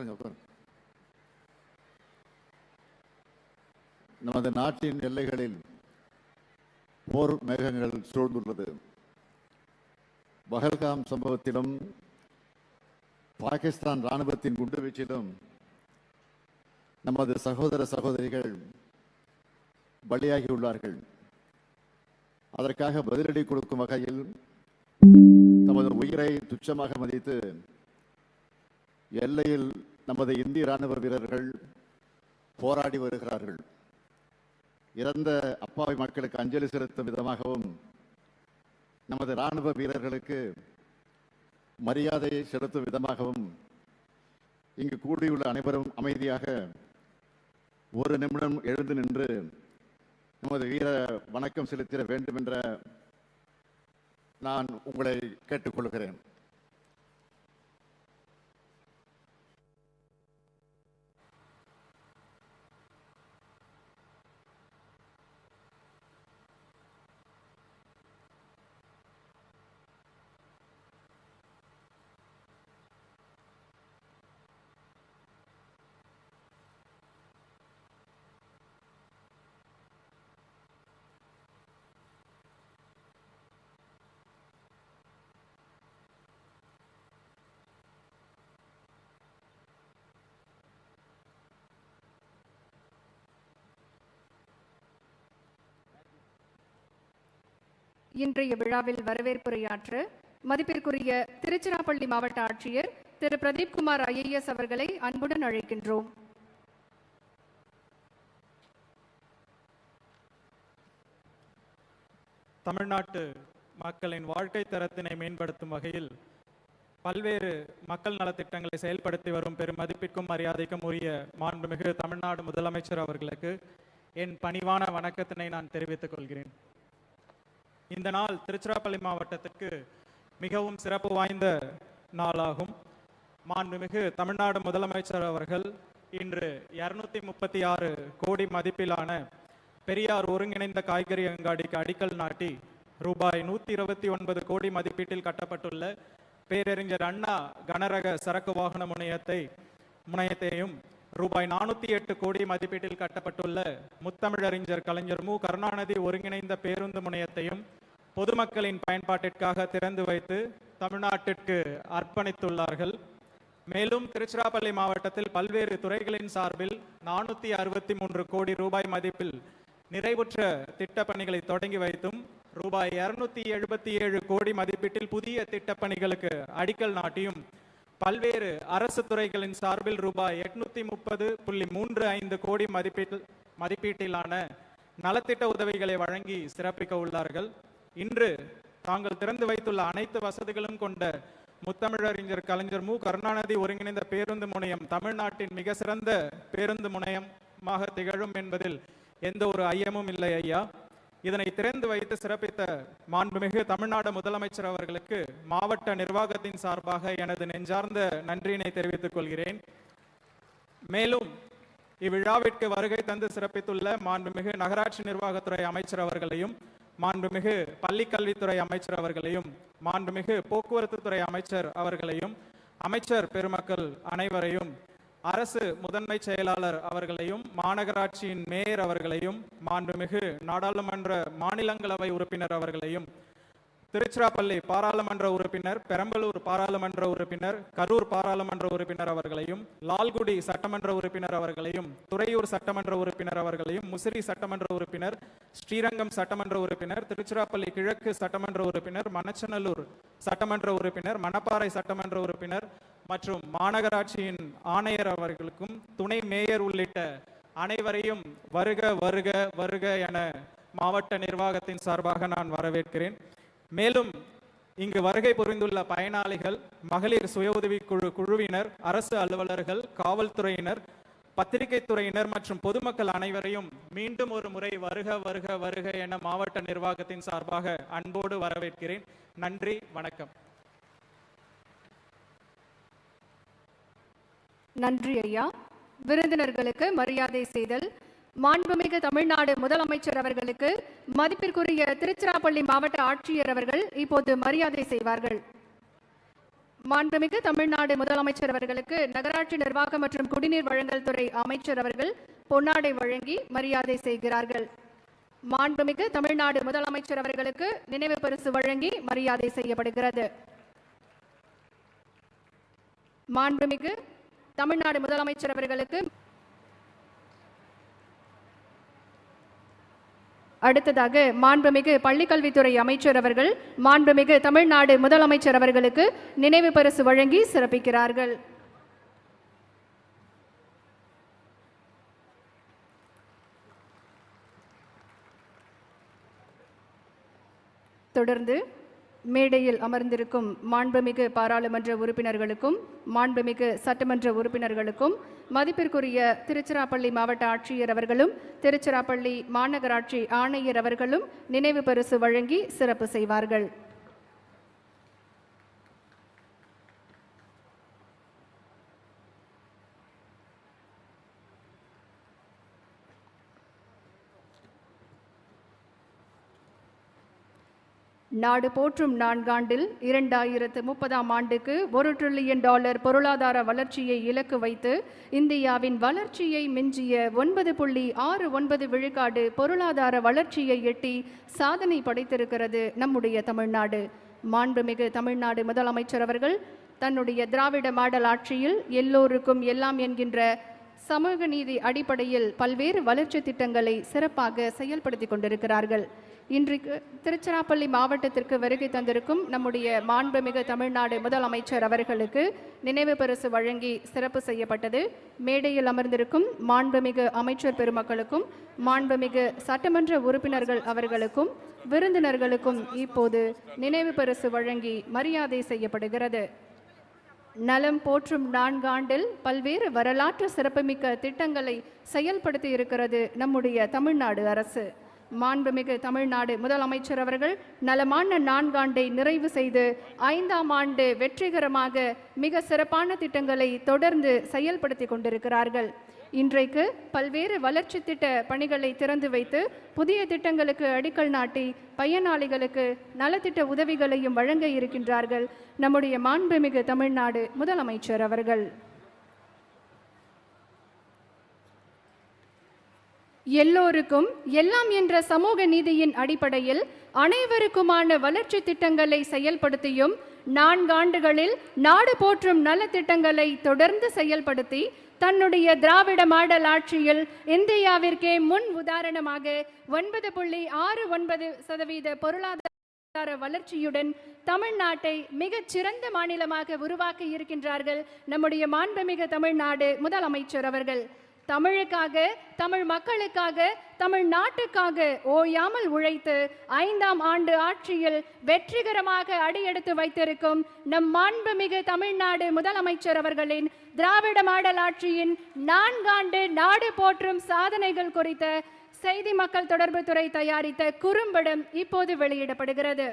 உட்காருங்க உட்காருங்க. நமது நாட்டின் எல்லைகளில் போர் மேகங்கள் சூழ்ந்துள்ளது. பஹல்காம் சம்பவத்திலும் பாகிஸ்தான் ராணுவத்தின் குண்டுவீச்சிலும் நமது சகோதர சகோதரிகள் பலியாகியுள்ளார்கள். அதற்காக பதிலடி கொடுக்கும் வகையில் தமது உயிரை துச்சமாக மதித்து எல்லையில் நமது இந்திய ராணுவ வீரர்கள் போராடி வருகிறார்கள். இறந்த அப்பாவி மக்களுக்கு அஞ்சலி செலுத்தும் விதமாகவும் நமது ராணுவ வீரர்களுக்கு மரியாதையை செலுத்தும் விதமாகவும் இங்கு கூடியுள்ள அனைவரும் அமைதியாக ஒரு நிமிடம் எழுந்து நின்று நமது வீர வணக்கம் செலுத்திட வேண்டும் என்ற நான் உங்களை கேட்டுக்கொள்கிறேன். இன்றைய விழாவில் வரவேற்புரையாற்ற மதிப்பிற்குரிய திருச்சிராப்பள்ளி மாவட்ட ஆட்சியர் திரு. பிரதீப்குமார் ஐஏஎஸ் அவர்களை அன்புடன் அழைக்கின்றோம். தமிழ்நாட்டு மக்களின் வாழ்க்கை தரத்தினை மேம்படுத்தும் வகையில் பல்வேறு மக்கள் நலத்திட்டங்களை செயல்படுத்தி வரும் பெரும் மதிப்பிற்கும் மரியாதைக்கும் உரிய மாண்புமிகு தமிழ்நாடு முதலமைச்சர் அவர்களுக்கு என் பணிவான வணக்கத்தினை நான் தெரிவித்துக் கொள்கிறேன். இந்த நாள் திருச்சிராப்பள்ளி மாவட்டத்திற்கு மிகவும் சிறப்பு வாய்ந்த நாளாகும். மாண்புமிகு தமிழ்நாடு முதலமைச்சர் அவர்கள் இன்று இருநூத்தி முப்பத்தி ஆறு கோடி மதிப்பிலான பெரியார் ஒருங்கிணைந்த காய்கறி அங்காடிக்கு அடிக்கல் நாட்டி ரூபாய் நூத்தி இருபத்தி ஒன்பது கோடி மதிப்பீட்டில் கட்டப்பட்டுள்ள பேரறிஞர் அண்ணா கனரக சரக்கு வாகன முனையத்தை முனையத்தையும் ரூபாய் நானூத்தி எட்டு கோடி மதிப்பீட்டில் கட்டப்பட்டுள்ள முத்தமிழறிஞர் கலைஞர் மு. கருணாநிதி ஒருங்கிணைந்த பேருந்து முனையத்தையும் பொதுமக்களின் பயன்பாட்டிற்காக திறந்து வைத்து தமிழ்நாட்டிற்கு அர்ப்பணித்துள்ளார்கள். மேலும் திருச்சிராப்பள்ளி மாவட்டத்தில் பல்வேறு துறைகளின் சார்பில் நானூத்தி அறுபத்தி மூன்று கோடி ரூபாய் மதிப்பில் நிறைவுற்ற திட்டப்பணிகளை தொடங்கி வைத்தும் ரூபாய் இருநூத்தி எழுபத்தி ஏழு கோடி மதிப்பீட்டில் புதிய திட்டப்பணிகளுக்கு அடிக்கல் நாட்டியும் பல்வேறு அரசு துறைகளின் சார்பில் ரூபாய் எட்நூத்தி முப்பது புள்ளி மூன்று ஐந்து கோடி மதிப்பீட்டில் மதிப்பீட்டிலான நலத்திட்ட உதவிகளை வழங்கி சிறப்பிக்க உள்ளார்கள். இன்று தாங்கள் திறந்து வைத்துள்ள அனைத்து வசதிகளும் கொண்ட முத்தமிழறிஞர் கலைஞர் மு. கருணாநிதி ஒருங்கிணைந்த பேருந்து முனையம் தமிழ்நாட்டின் மிக சிறந்த பேருந்து முனையமாக திகழும் என்பதில் எந்த ஒரு ஐயமும் இல்லை ஐயா. இதனை திறந்து வைத்து சிறப்பித்த மாண்புமிகு தமிழ்நாடு முதலமைச்சர் அவர்களுக்கு மாவட்ட நிர்வாகத்தின் சார்பாக எனது நெஞ்சார்ந்த நன்றியினை தெரிவித்துக் கொள்கிறேன். மேலும் இவ்விழாவிற்கு வருகை தந்து சிறப்பித்துள்ள மாண்புமிகு நகராட்சி நிர்வாகத்துறை அமைச்சர் அவர்களையும் மாண்புமிகு பள்ளிக்கல்வித்துறை அமைச்சர் அவர்களையும் மாண்புமிகு போக்குவரத்து துறை அமைச்சர் அவர்களையும் அமைச்சர் பெருமக்கள் அனைவரையும் அரசு முதன்மை செயலாளர் அவர்களையும் மாநகராட்சியின் மேயர் அவர்களையும் மாண்புமிகு நாடாளுமன்ற மாநிலங்களவை உறுப்பினர் அவர்களையும் திருச்சிராப்பள்ளி பாராளுமன்ற உறுப்பினர் பெரம்பலூர் பாராளுமன்ற உறுப்பினர் கரூர் பாராளுமன்ற உறுப்பினர் அவர்களையும் லால்குடி சட்டமன்ற உறுப்பினர் அவர்களையும் துறையூர் சட்டமன்ற உறுப்பினர் அவர்களையும் முசிறி சட்டமன்ற உறுப்பினர் ஸ்ரீரங்கம் சட்டமன்ற உறுப்பினர் திருச்சிராப்பள்ளி கிழக்கு சட்டமன்ற உறுப்பினர் மணச்சநல்லூர் சட்டமன்ற உறுப்பினர் மணப்பாறை சட்டமன்ற உறுப்பினர் மற்றும் மாநகராட்சியின் ஆணையர் அவர்களுக்கும் துணை மேயர் உள்ளிட்ட அனைவரையும் வருக வருக வருக என மாவட்ட நிர்வாகத்தின் சார்பாக நான் வரவேற்கிறேன். மேலும் இங்கு வருகை புரிந்துள்ள பயனாளிகள் மகளிர் சுய உதவி குழு குழுவினர் அரசு அலுவலர்கள் காவல்துறையினர் பத்திரிகை துறையினர் மற்றும் பொதுமக்கள் அனைவரையும் மீண்டும் ஒரு முறை வருக வருக வருக என மாவட்ட நிர்வாகத்தின் சார்பாக அன்போடு வரவேற்கிறேன். நன்றி வணக்கம். நன்றி ஐயா. விருந்தினர்களுக்கு மரியாதை செய்தல் மாண்புமிகு தமிழ்நாடு முதலமைச்சர் அவர்களுக்கு மதிப்பிற்குரிய திருச்சிராப்பள்ளி மாவட்ட ஆட்சியர் அவர்கள் இப்போது மரியாதை செய்வார்கள். மாண்புமிகு தமிழ்நாடு முதலமைச்சர் அவர்களுக்கு நகராட்சி நிர்வாகம் மற்றும் குடிநீர் வழங்கல் துறை அமைச்சர் அவர்கள் பொன்னாடை வழங்கி மரியாதை செய்கிறார்கள். மாண்புமிகு தமிழ்நாடு முதலமைச்சர் அவர்களுக்கு நினைவு பரிசு வழங்கி மரியாதை செய்யப்படுகிறது. மாண்புமிகு தமிழ்நாடு முதலமைச்சர் அவர்களுக்கு அடுத்ததாக மாண்புமிகு பள்ளிக்கல்வித்துறை அமைச்சர் அவர்கள் மாண்புமிகு தமிழ்நாடு முதலமைச்சர் அவர்களுக்கு நினைவு பரிசு வழங்கி சிறப்பிக்கிறார்கள். தொடர்ந்து மேடையில் அமர்ந்திருக்கும் மாண்புமிகு பாராளுமன்ற உறுப்பினர்களுக்கும் மாண்புமிகு சட்டமன்ற உறுப்பினர்களுக்கும் மதிப்பிற்குரிய திருச்சிராப்பள்ளி மாவட்ட ஆட்சியர் அவர்களும் திருச்சிராப்பள்ளி மாநகராட்சி ஆணையர் அவர்களும் நினைவு பரிசு வழங்கி சிறப்பு செய்வார்கள். நாடு போற்றும் நான்காண்டில் இரண்டாயிரத்து முப்பதாம் ஆண்டுக்கு ஒரு ட்ரில்லியன் டாலர் பொருளாதார வளர்ச்சியை இலக்கு வைத்து இந்தியாவின் வளர்ச்சியை மிஞ்சிய ஒன்பது புள்ளி ஆறு ஒன்பது விழுக்காடு பொருளாதார வளர்ச்சியை எட்டி சாதனை படைத்திருக்கிறது நம்முடைய தமிழ்நாடு. மாண்புமிகு தமிழ்நாடு முதலமைச்சர் அவர்கள் தன்னுடைய திராவிட மாடல் ஆட்சியில் எல்லோருக்கும் எல்லாம் என்கின்ற சமூக நீதி அடிப்படையில் பல்வேறு வளர்ச்சி திட்டங்களை சிறப்பாக செயல்படுத்தி கொண்டிருக்கிறார்கள். இன்றைக்கு திருச்சிராப்பள்ளி மாவட்டத்திற்கு வருகை தந்திருக்கும் நம்முடைய மாண்புமிகு தமிழ்நாடு முதலமைச்சர் அவர்களுக்கு நினைவு பரிசு வழங்கி சிறப்பு செய்யப்பட்டது. மேடையில் அமர்ந்திருக்கும் மாண்புமிகு அமைச்சர் பெருமக்களுக்கும் மாண்புமிகு சட்டமன்ற உறுப்பினர்கள் அவர்களுக்கும் விருந்தினர்களுக்கும் இப்போது நினைவு பரிசு வழங்கி மரியாதை செய்யப்படுகிறது. நலம் போற்றும் நான்காண்டில் பல்வேறு வரலாற்று சிறப்புமிக்க திட்டங்களை செயல்படுத்தி இருக்கிறது நம்முடைய தமிழ்நாடு அரசு. மாண்புமிகு தமிழ்நாடு முதலமைச்சர் அவர்கள் நலமான நான்காண்டை நிறைவு செய்து ஐந்தாம் ஆண்டு வெற்றிகரமாக மிக சிறப்பான திட்டங்களை தொடர்ந்து செயல்படுத்தி கொண்டிருக்கிறார்கள். இன்றைக்கு பல்வேறு வளர்ச்சி திட்ட பணிகளை திறந்து வைத்து புதிய திட்டங்களுக்கு அடிக்கல் நாட்டி பயனாளிகளுக்கு நலத்திட்ட உதவிகளையும் வழங்க இருக்கின்றார்கள். நம்முடைய மாண்புமிகு தமிழ்நாடு முதலமைச்சர் அவர்கள். எல்லோருக்கும் எல்லாம் என்ற சமூக நீதியின் அடிப்படையில் அனைவருக்குமான வளர்ச்சி திட்டங்களை செயல்படுத்தியும் நான்காண்டுகளில் நாடு போற்றும் நலத்திட்டங்களை தொடர்ந்து செயல்படுத்தி தன்னுடைய திராவிட மாடல் ஆட்சியில் இந்தியாவிற்கே முன் உதாரணமாக ஒன்பது புள்ளி ஆறு ஒன்பது சதவீத பொருளாதார வளர்ச்சியுடன் தமிழ்நாட்டை மிகச் சிறந்த மாநிலமாக உருவாக்கி இருக்கின்றார்கள் நம்முடைய மாண்புமிகு தமிழ்நாடு முதலமைச்சர் அவர்கள். தமிழுக்காக தமிழ் மக்களுக்காக தமிழ் நாட்டுக்காக ஓயாமல் உழைத்து ஐந்தாம் ஆண்டு ஆட்சியில் வெற்றிகரமாக அடியெடுத்து வைத்திருக்கும் நம் மாண்புமிகு தமிழ்நாடு முதலமைச்சர் அவர்களின் திராவிட மாடல் ஆட்சியின் நான்காண்டு நாடு போற்றும் சாதனைகள் குறித்த செய்தி மக்கள் தொடர்பு துறை தயாரித்த குறும்படம் இப்போது வெளியிடப்படுகிறது.